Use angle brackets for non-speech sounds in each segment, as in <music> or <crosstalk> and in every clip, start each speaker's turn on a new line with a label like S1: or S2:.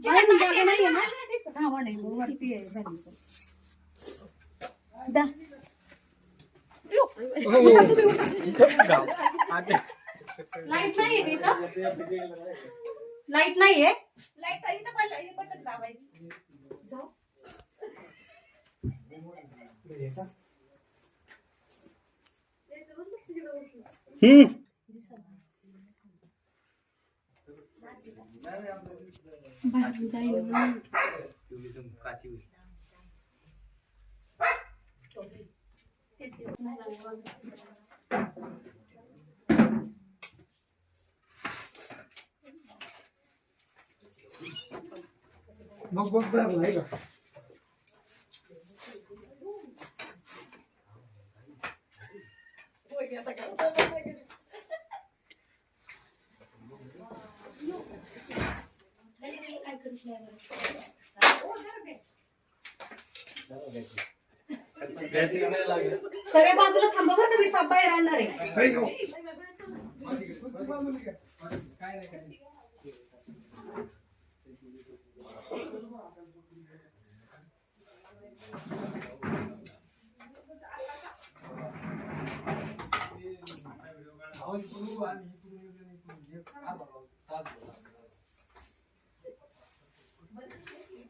S1: बाहेरून जागा नाहीये ना. हा म्हणे वरती आहे झाली दा. लाइट नाहीये तिथं. लाइट नाहीये.
S2: लाइट इथं पण हे बटन दाबायचं जाऊ.
S3: हम्म.
S1: बाहेरून जाईल
S4: मग बघ धरला आहे का
S1: सगळ्या बाजूला थांबा बरं का मी साप बाहेर आणणार आहे
S4: अरे हो. कोणची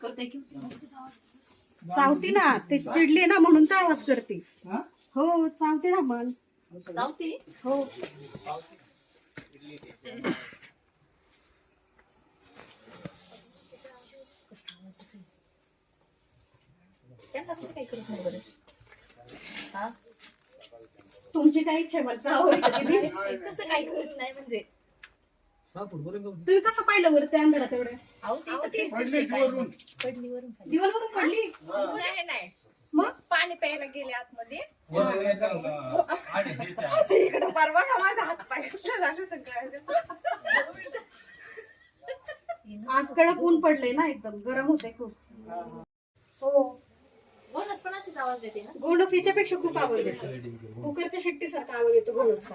S2: करते की?
S1: चावती ना ते चिडली ना म्हणून तर आवाज करते.
S4: हा?
S1: हो चावते ना मन
S2: जाऊती
S1: हो.
S2: त्यांना कसं काही करत नाही बरं? हा?
S1: तुमची काय इच्छा मला किती? <laughs>
S2: कसं काही करत नाही म्हणजे?
S1: तुम्ही कसं पाहिलं बरं त्या अंधारात एवढ्या
S2: अहो ती तर ते
S4: पडली वरून.
S2: पडली वरून खाली.
S1: दिवालवरून पडली?
S2: नाही नाही
S1: मग?
S2: पाणी प्यायला गेले आतमध्ये.
S1: इकडे परवा का माझा हात पाय आज कडक ऊन पडलंय ना एकदम. गरम होते खूप. हो.
S2: बोनस पण अशीच आवाज देते ना.
S1: घोणस याच्यापेक्षा खूप आवाज येतो. कुकरच्या शिट्टी सारखा आवाज येतो घोणसचा